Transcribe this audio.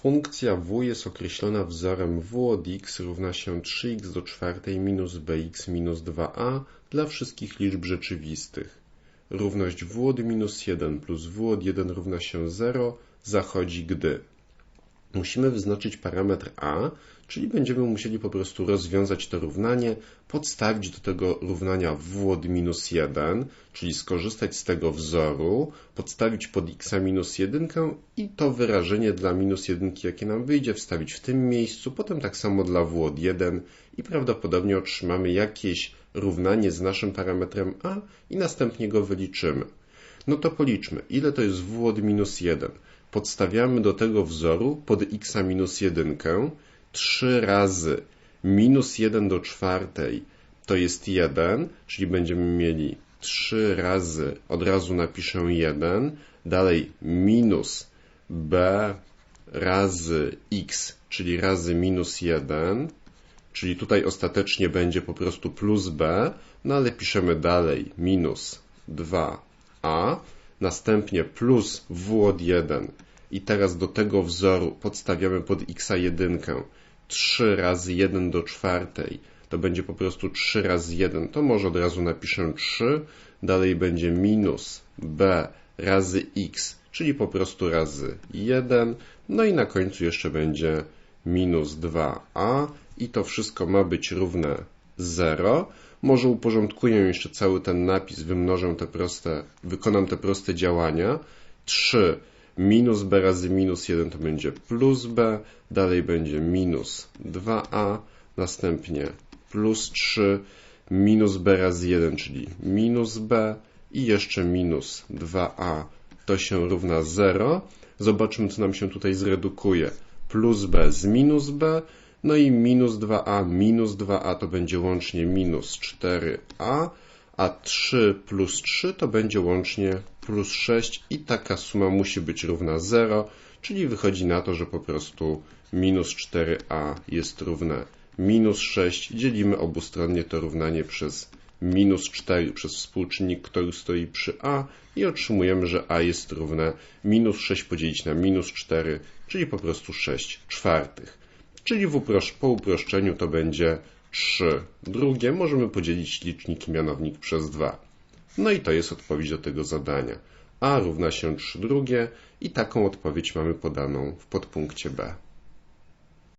Funkcja w jest określona wzorem w od x równa się 3x do czwartej minus bx minus 2a dla wszystkich liczb rzeczywistych. Równość w od minus 1 plus w od 1 równa się 0 zachodzi gdy musimy wyznaczyć parametr a, czyli będziemy musieli po prostu rozwiązać to równanie, podstawić do tego równania w od minus 1, czyli skorzystać z tego wzoru, podstawić pod x minus 1 i to wyrażenie dla minus 1, jakie nam wyjdzie, wstawić w tym miejscu, potem tak samo dla w od 1 i prawdopodobnie otrzymamy jakieś równanie z naszym parametrem a i następnie go wyliczymy. No to policzmy, ile to jest w od minus 1 podstawiamy do tego wzoru pod x minus 1 3 razy minus 1 do czwartej to jest 1, czyli będziemy mieli 3 razy, od razu napiszę 1, dalej minus b razy x, czyli razy minus 1, czyli tutaj ostatecznie będzie po prostu plus b, no ale piszemy dalej minus 2a, następnie plus w od 1 i teraz do tego wzoru podstawiamy pod x1 3 razy 1 do czwartej, to będzie po prostu 3 razy 1, to może od razu napiszę 3, dalej będzie minus b razy x, czyli po prostu razy 1, no i na końcu jeszcze będzie minus 2a i to wszystko ma być równe 0. Może uporządkuję jeszcze cały ten napis, wymnożę te proste, wykonam te proste działania. 3 minus b razy minus 1 to będzie plus b, dalej będzie minus 2a, następnie plus 3, minus b razy 1, czyli minus b i jeszcze minus 2a to się równa 0. Zobaczmy, co nam się tutaj zredukuje. Plus b z minus b, no i minus 2a minus 2a to będzie łącznie minus 4a, a 3 plus 3 to będzie łącznie plus 6 i taka suma musi być równa 0, czyli wychodzi na to, że po prostu minus 4a jest równe minus 6. Dzielimy obustronnie to równanie przez minus 4 przez współczynnik, który stoi przy a i otrzymujemy, że a jest równe minus 6 podzielić na minus 4, czyli po prostu 6 czwartych. Czyli uprosz po uproszczeniu to będzie 3 drugie. Możemy podzielić licznik i mianownik przez 2. No i to jest odpowiedź do tego zadania. A równa się 3 drugie i taką odpowiedź mamy podaną w podpunkcie B.